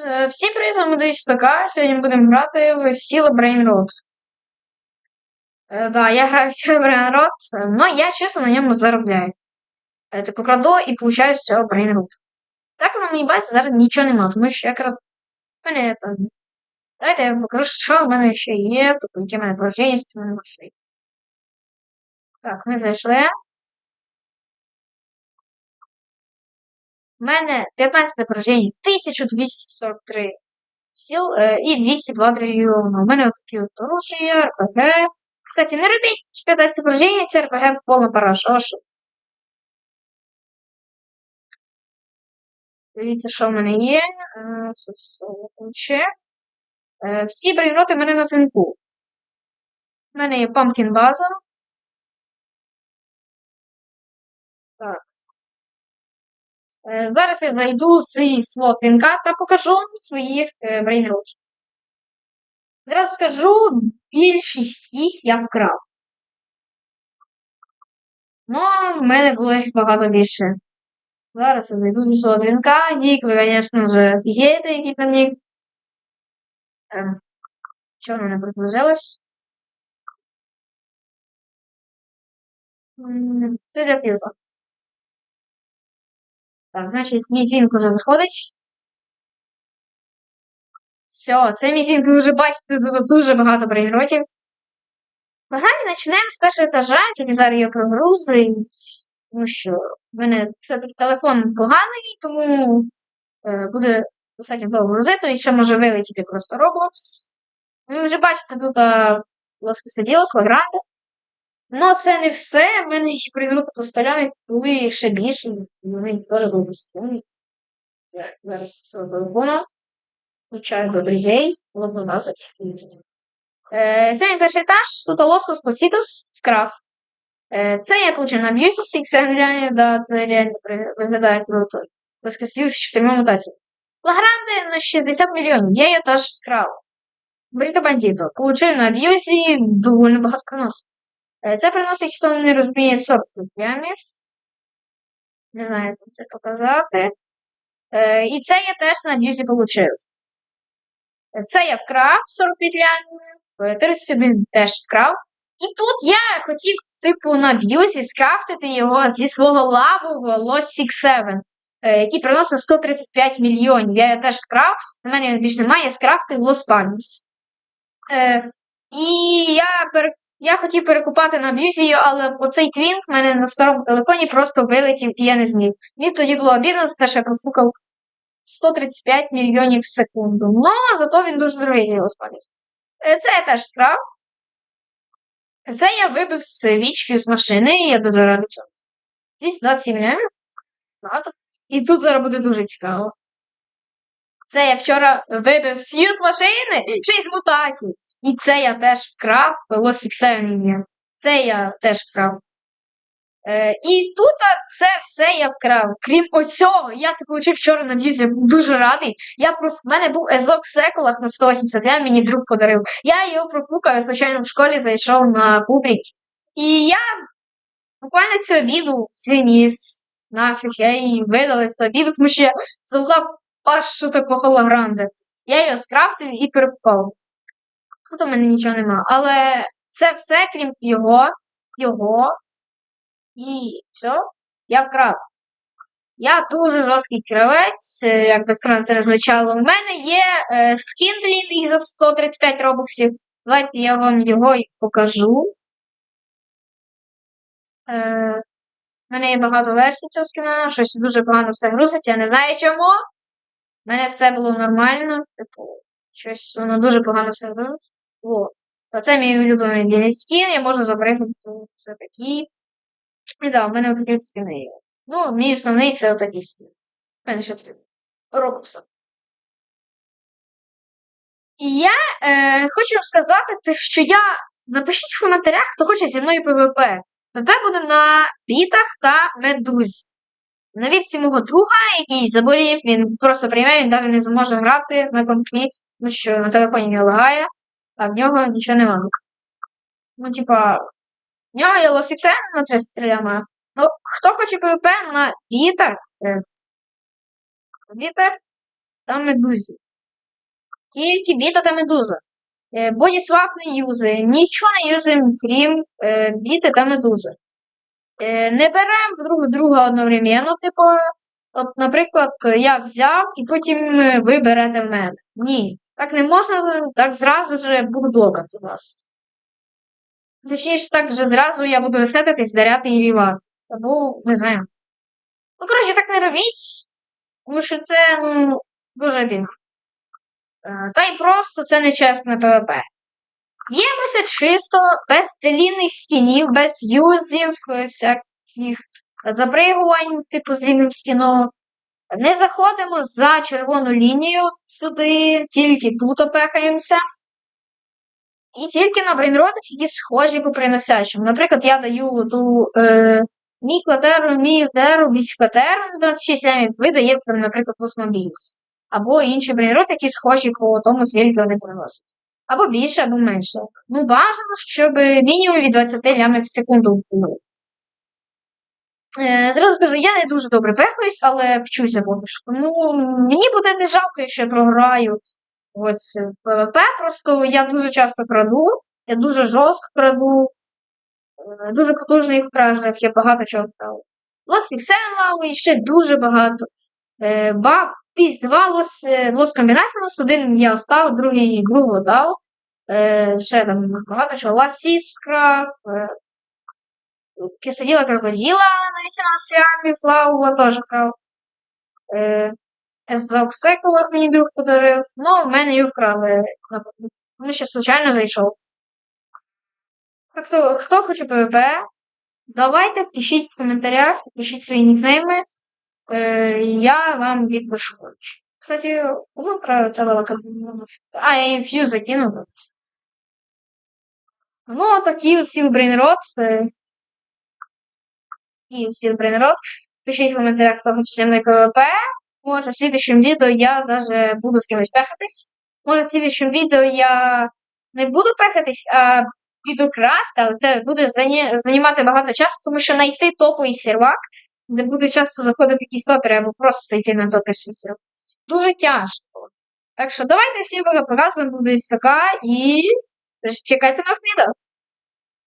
Е, Всім привіт, з вами Дивіться Така. Сьогодні будемо грати в Сіла Brain Rot. Е, да, я граю в Сіла Brain Rot, але я чесно на ньому заробляю. Е, типу краду і получаю з цього Brain Rot. Так на моїй базі зараз нічого немає, тому що я крад... У мене там... Давайте я вам покажу, що в мене ще є, тобто які в мене положення, які в мене машини. Так, ми зайшли. У мене 15 поражень, 1243 сил е, і 202 трильйона. У мене отакі от оружия, РПГ. Кстати, не робіть 15 поражень, це РПГ повна параша. Дивіться, що в мене є. Е, Це все ключе. Всі брейнроти в мене на фінку. У мене є Pumpkin база. Так. Е, Зараз я зайду з свого твінка та покажу вам своїх е, брейнротів. Зразу скажу, більшість їх я вкрав. Ну, в мене було їх багато більше. Зараз я зайду до свого дзвінка. Нік, ви, звісно, вже офігієте, який там нік. Ем, чого воно не прогрузилось? М, Це для фьюза. Так, значить, мій твінк уже заходить. Все, це мій твінк, ви вже бачите, тут дуже багато брейнротів. Погнали, починаємо з першого етажа, тільки зараз його прогрузить. Тому що в мене телефон поганий, тому е, буде достатньо довго грузити, і ще може вилетіти просто Roblox. Ви вже бачите, тут ласка сиділа, Лагранде. Ну, це не все. Мене ще придрути постолями були ще більше. Вони теж були безпомні. Зараз свого телефона. Включаю до друзей. Лобну назад. Е, Це мій перший етаж. Тут Лоскос Пласідус вкрав. Е, Це я получив на Б'юсі, це реально, да, це реально виглядає круто. Воскресив з чотирма мутаціями. Лагранде на 60 мільйонів. Я її теж вкрав. Бріто Бандіто. Получив на Б'юсі доволі багато конос. Е, Це приносить, хто не розуміє 40 лямів. Не знаю, як це показати. Е, І це я теж на Б'юсі получив. Е, Це я вкрав 45 лямів. е, 31 теж вкрав. І тут я хотів, типу, на б'юзі скрафтити його зі свого лавового Lost Six Seven, е, який приносив 135 мільйонів. Я його теж вкрав, на мене більше немає, я скрафтив Lost Pagnis. Е, і я. Я хотів перекупати на б'юзі, але оцей твінк в мене на старому телефоні просто вилетів і я не зміг. Мені тоді було обідно за те, що я профукав 135 мільйонів в секунду. Ну, зато він дуже дорогий Pagnis. Е, Це я теж вкрав. Це я вибив свіч з машини, і я дуже радий цьому. 227 мільйонів. І тут зараз буде дуже цікаво. Це я вчора вибив з машини, й з мутацій. І це я теж вкрав Lost Це я теж вкрав. Е, і тут це все я вкрав. Крім оцього, я це отримав вчора на м'юзі, я дуже радий. Я проф... В мене був езок секулах на 180, я мені друг подарив. Я його профукав, я случайно в школі зайшов на публік. І я буквально цю обіду зініс. Нафіг, я її видалив ту обіду, тому що я залутав пашу такого гологранди. Я його скрафтив і перекупав. Тут у мене нічого нема. Але це все, крім його, його. І все, я вкрав. Я дуже жорсткий кравець, е, як би странно це не звучало. У мене є е, скін за 135 робоксів. Давайте я вам його й покажу. Е, мене є багато версій цього скіна, щось дуже погано все грузить, я не знаю чому. У мене все було нормально. Типу, щось воно дуже погано все грузить. О, Оце мій улюблений дільний скін, я можу запригнути це такі. І так, в мене отакі от скини є. Ну, мій основний це отакий скін. У мене ще три. Рокупса. І я е, хочу сказати, що я. Напишіть в коментарях, хто хоче зі мною ПВП. ПВП буде на бітах та медузі. На вівці мого друга, який заболів, він просто прийме, він навіть не зможе грати на компі, тому що на телефоні не лагає, а в нього нічого немає. Ну, типа, в нього є лосіксен на 33 ма. Ну, хто хоче ПВП на бітах, е, бітах та медузі. Тільки біта та медуза. Е, Бодісвап не юзаємо, нічого не юзаємо, крім е, біти та медузи. Е, не беремо друг друга одновременно, типу, от, наприклад, я взяв і потім е, ви берете мене. Ні, так не можна, так зразу же буду блокати вас. Точніше, так же зразу я буду ресетитись, даряти і рівати. Або, не знаю. Ну, коротше, так не робіть, тому що це, ну, дуже бігно. Е, Та й просто це нечесне ПВП. Б'ємося чисто, без целінних скінів, без юзів, е, всяких запригувань, типу з лінним скіном. Не заходимо за червону лінію сюди, тільки тут опехаємося. І тільки на брейнротах, які схожі по приносячим. Наприклад, я даю ту е, мій клатеру, мій летеру, біскатеру на 26 лямів, ви даєте, наприклад, Космобілс. Або інші брейнроти, які схожі по тому, скільки вони приносять. Або більше, або менше. Ну, бажано, щоб мінімум від 20 лямів в секунду було. Е, зразу скажу, я не дуже добре пехаюсь, але вчуся що. Ну, мені буде не жалко, якщо я програю ось в ПВП. Просто я дуже часто краду, я дуже жорстко краду, е, дуже потужний в кражах, я багато чого вкрав. Лос Іксен і ще дуже багато. Е, ба, піс 2 лос, е, лос комбінація лос один я остав, другий грубо дав. Е, ще там багато чого. Ласіс вкрав. Кисаділа крокодила на 18 рамів, Лауа теж крав. Е, за мені друг подарив. Ну, в мене її вкрали. Ну, ще случайно зайшов. Хто, хто хоче ПВП, давайте пишіть в коментарях, пишіть свої нікнейми. Е, я вам відпишу. Кстати, кому треба треба А, я інф'юз закинув. Ну, такий от сіл брейнрот. І всім брейнрот. Пишіть в коментарях, хто хоче зі мною ПВП. Може, в следующем відео я даже буду з кимось пехатись. Може, в следующем відео я не буду пехатись, а піду красти, але це буде займати багато часу, тому що знайти топовий сервак, де буде часто заходити якісь топери, або просто зайти на топерський сервак. Дуже тяжко. Так що давайте всім показуємо, буде така і чекайте нових відео.